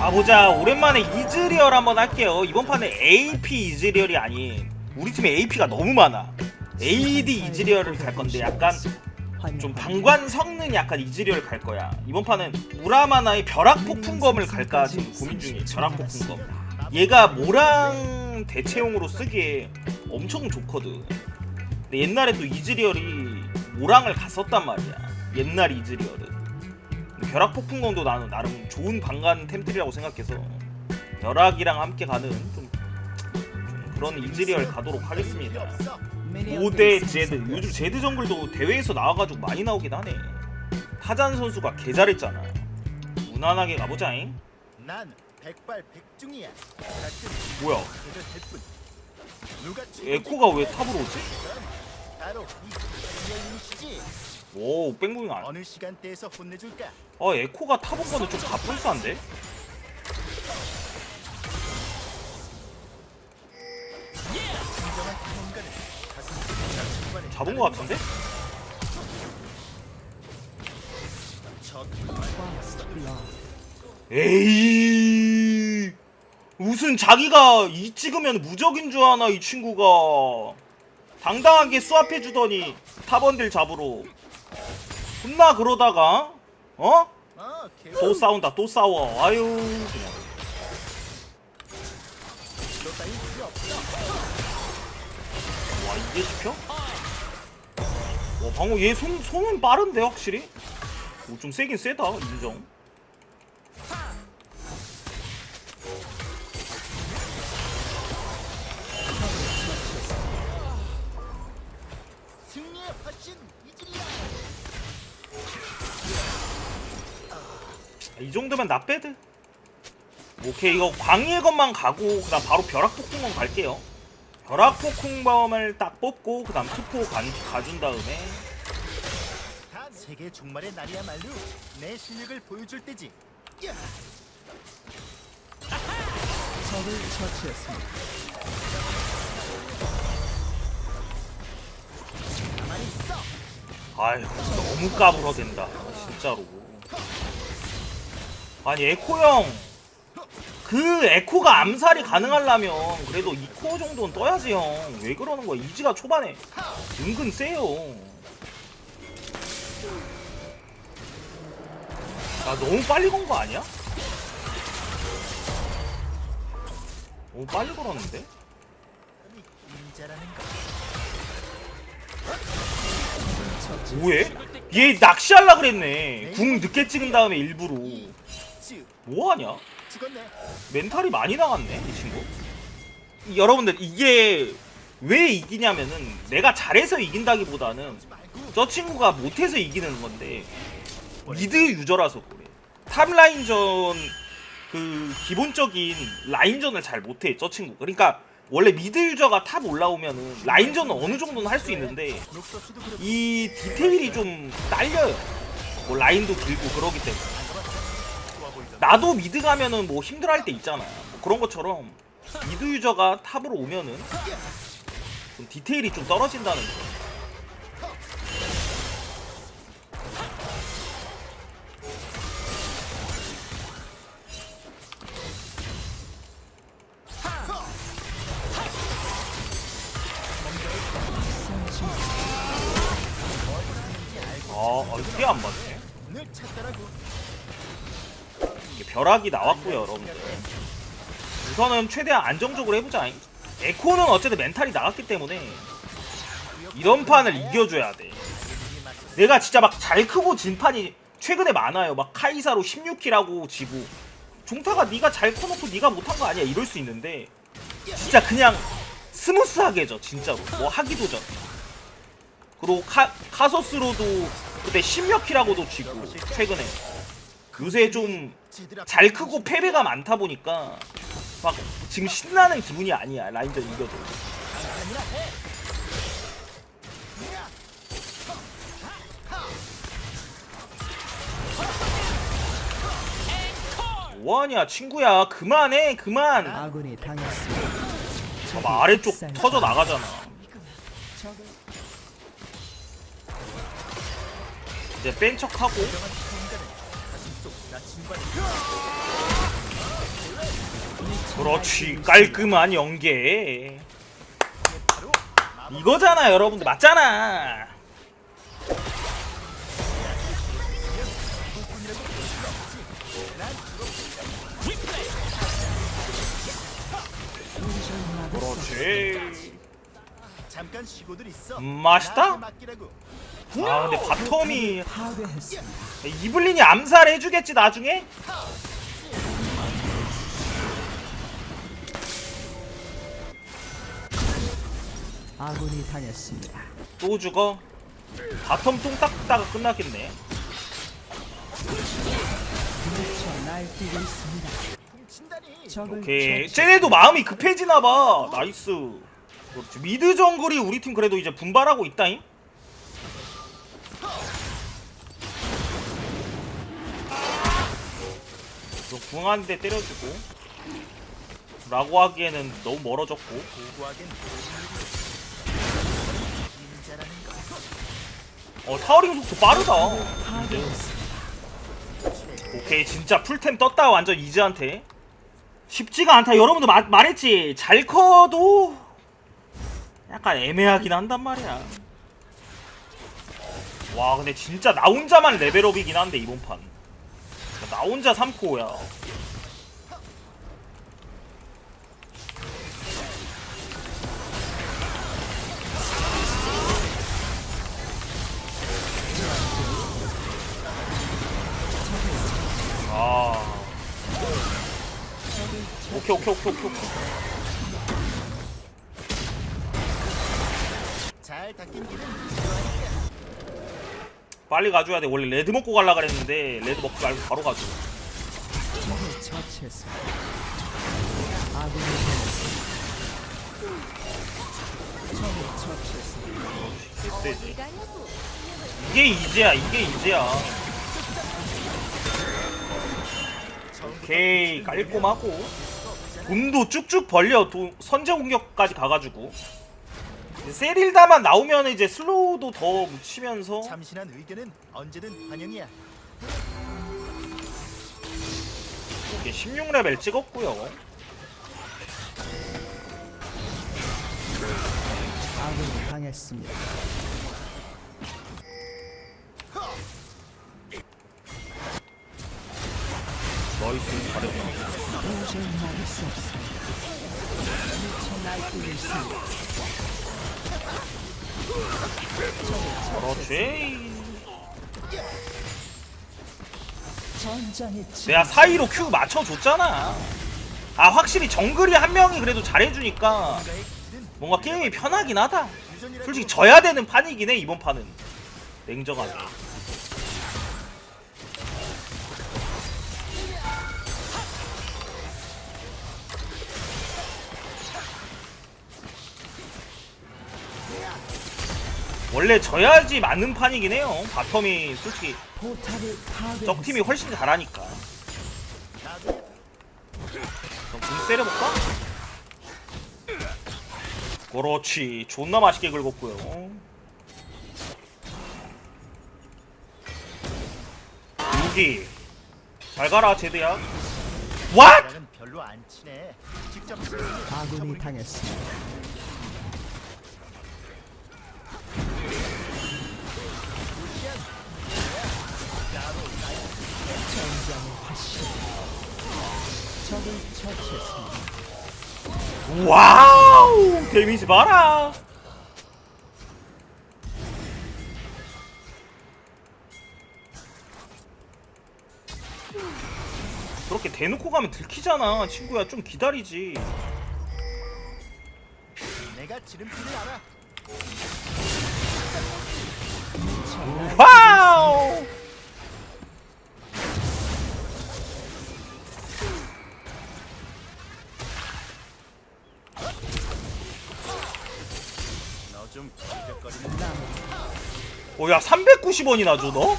가보자. 오랜만에 이즈리얼 한번 할게요. 이번 판에 AP 이즈리얼이 아닌 우리 팀에 AP가 너무 많아. AD 이즈리얼을 갈 건데 약간 좀 방관 성능 약간 이즈리얼 갈 거야. 이번 판은 우라마나의 벼락 폭풍검을 갈까 지금 고민 중이에요. 벼락 폭풍검. 얘가 모랑 대체용으로 쓰기에 엄청 좋거든. 근데 옛날에 또 이즈리얼이 모랑을 갔었단 말이야. 옛날 이즈리얼은 벼락 폭풍검도 나는 나름 좋은 방관 템들이라고 생각해서 벼락이랑 함께 가는 좀, 좀 그런 이즈리얼 가도록 하겠습니다. 5대 제드 요즘 제드 정글도 대회에서 나와가지고 많이 나오긴 하네. 타잔 선수가 개 잘했잖아. 무난하게 가보자잉. 난 백발백중이야. 뭐야? 에코가 왜 탑으로 오지? 오 뺑무잉 안 어느 시간대에서 혼내줄까? 아 에코가 탑온 거는 좀 중간에 잡은 거 같은데? 저 에이 무슨 자기가 이 찍으면 무적인 줄 아나 이 친구가 당당하게 수압해 주더니 탑원들 잡으러 혼나 그러다가 어? 어, 개또 싸운다 또 싸워 아유 그냥. 와 이게 씹혀? 와 방금 얘 손, 손은 빠른데 확실히? 오, 좀 세긴 세다 인정 이 정도면 나 빼드 오케이 이거 광희의 것만 가고 그 다음 바로 벼락 폭풍범 갈게요 벼락 폭풍범을 딱 뽑고 그 다음 투포 가, 가준 다음에 다 세계 종말의 날이야말로 내 실력을 보여줄 때지. 야! 적을 처치했습니다. 아휴 너무 까불어댄다 진짜로 아니 에코 형 그 에코가 암살이 가능하려면 그래도 2코어 정도는 떠야지 형 왜 그러는 거야 이지가 초반에 은근 세요 아 너무 빨리 건 거 아니야? 너무 빨리 걸었는데? 뭐해? 얘 낚시할라 그랬네 궁 늦게 찍은 다음에 일부러 쭉 뭐하냐? 멘탈이 많이 나갔네 이 친구. 이- 여러분들 이게 왜 이기냐면은 내가 잘해서 이긴다기보다는 저 친구가 못해서 이기는 건데 미드 유저라서 그래. 탑라인전 그 기본적인 라인전을 잘 못해 저 친구. 그러니까 원래 미드 유저가 탑 올라오면은 라인전은 어느 정도는 할 수 있는데 이 디테일이 좀 딸려요. 뭐 라인도 길고 그러기 때문에. 나도 미드 가면은 뭐 힘들어할 때 있잖아. 뭐 그런 것처럼 미드 유저가 탑으로 오면은 좀 디테일이 좀 떨어진다는 거. 아, 아 이게 안 맞네. 벼락이 나왔고요, 여러분들. 우선은 최대한 안정적으로 해보자. 에코는 어쨌든 멘탈이 나갔기 때문에 이런 판을 이겨줘야 돼. 내가 진짜 막 잘 크고 진 판이 최근에 많아요. 막 카이사로 16킬하고 지고 종타가 네가 잘 커놓고 네가 못한 거 아니야 이럴 수 있는데 진짜 그냥 스무스하게 져 진짜로 뭐 하기도 전. 그리고 카, 카서스로도 그때 10몇 킬하고도 지고 최근에 요새 좀 잘 크고 패배가 많다 보니까 막 지금 신나는 기분이 아니야 라인전 이겨도. 뭐하냐 친구야. 그만해 그만. 아군이 당했습니다. 봐봐 아래쪽 터져 나가잖아. 이제 뺀 척하고 그렇지. 깔끔한 연계. 이거잖아 여러분들. 맞잖아. 그렇지. 잠깐 쉬고들 있어. 음, 맛있다? 아 근데 바텀이. 이블린이 암살해주겠지 나중에? 아군이 당했습니다. 또 죽어 바텀 똥 닦다가 끝나겠네 미쳐 날뛰고 있습니다. 훔친다니. 적을 오케이 쟤네도 마음이 급해지나봐 나이스 그렇지 미드 정글이 우리 팀 그래도 이제 분발하고 있다잉 궁한 대 때려주고 라고 하기에는 너무 멀어졌고. 어 타워링 속도 빠르다. 오케이 진짜 풀템 떴다 완전 이즈한테. 쉽지가 않다. 여러분도 마, 말했지. 잘 커도 약간 애매하긴 한단 말이야. 와 근데 진짜 나 혼자만 레벨업이긴 한데 이번 판 나 혼자 3코어야. 아. 오케이 오케이 오케이 오케이 오케이. 잘 닦인 길은 빨리 가줘야 돼. 원래 레드 먹고 갈라 그랬는데 레드 먹지 말고 바로 가줘. 이게 이제야 이게 이제야. 오케이 깔끔하고. 돈도 쭉쭉 벌려. 도, 선제 공격까지 가가지고 세릴다만 나오면 이제 슬로우도 더 묻히면서 참신한 의견은 언제든 환영이야. 이게 16레벨 찍었고요 아군이 당했습니다. 나이스 잘했다 도저히 막을 수 없습니다. 미쳐 날뛰고 있습니다. 그렇지. 내가 사이로 큐 맞춰줬잖아. 아 확실히 정글이 한 명이 그래도 잘해주니까 뭔가 게임이 편하긴 하다. 솔직히 져야 되는 판이긴 해 이번 판은. 냉정하게 원래 져야지 맞는 판이긴 해요 바텀이 솔직히. 적팀이 훨씬 잘하니까 그럼 공 때려볼까? 그렇지 존나 맛있게 긁었고요 여기 잘 가라 제드야 왓? 나랑은 별로 안 친해. 직접 아군이 당했습니다. 와우! 데미지 봐라! 그렇게 대놓고 가면 들키잖아. 친구야 좀 기다리지. 내가 지름길을 알아. 와우 어야 390원이나 줘 너?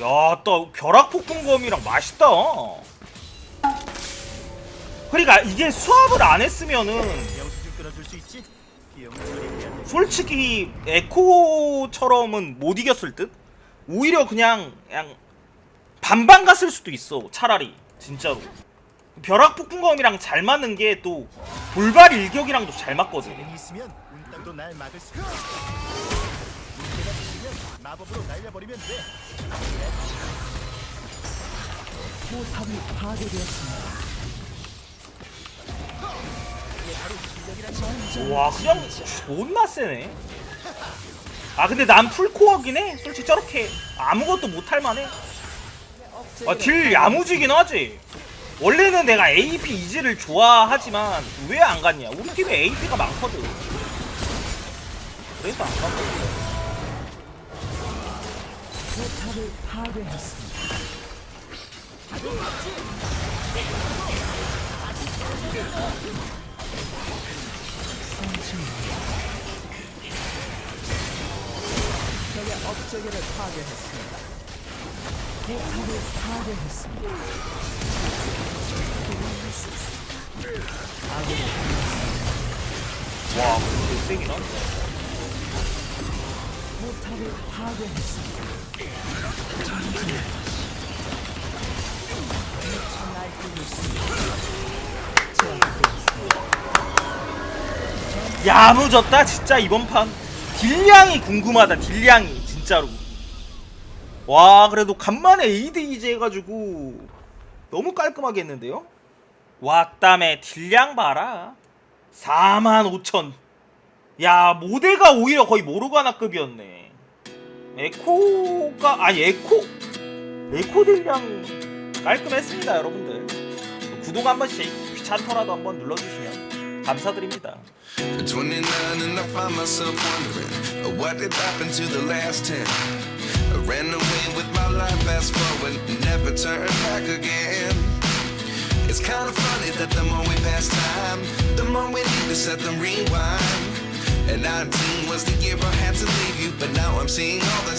야또 벼락폭풍검이랑 맛있다 그러니까 이게 수압을 안 했으면은. 솔직히 에코처럼은 못 이겼을 듯? 오히려 그냥 그냥 반반 갔을 수도 있어 차라리 진짜로 벼락 폭풍검이랑 잘 맞는 게 또 돌발 일격이랑도 잘 맞거든. 운땅도 날 막을 수 있어. 문제가 생기면 마법으로 날려버리면 돼. 포탑이 파괴되었습니다. 와 그냥 존나 세네. 아 근데 난 풀코어긴 해. 솔직히 저렇게 아무것도 못할 만해. 아, 딜 야무지긴 하지. 원래는 내가 AP 이지를 좋아하지만 왜 안 갔냐? 우리 팀에 AP가 많거든. 그래서 안간 거야. 포탑을 파괴했습니다. 적의 업체계를 파괴했습니다. 포탑을 파괴했습니다. 아군이 와, 근데 세긴 하네. 야무졌다 진짜 이번 판. 딜량이 궁금하다 딜량이 진짜로. 와 그래도 간만에 에이드 이제 해가지고 너무 깔끔하게 했는데요? 왔다매 딜량 봐라. 45,000야 모대가 오히려 거의 모르가나급이었네 에코가 아니 에코 에코 딜량 깔끔했습니다 여러분들 구독 한 번씩 귀찮더라도 한번 눌러주시면 감사드립니다 29 and I find myself wondering uh, what did happen to the last 10. I ran away with my life, fast forward, never turn back again. It's kind of funny that the more we pass time, the more we need to set them rewind. And 19 was the year I had to leave you, but now I'm seeing all the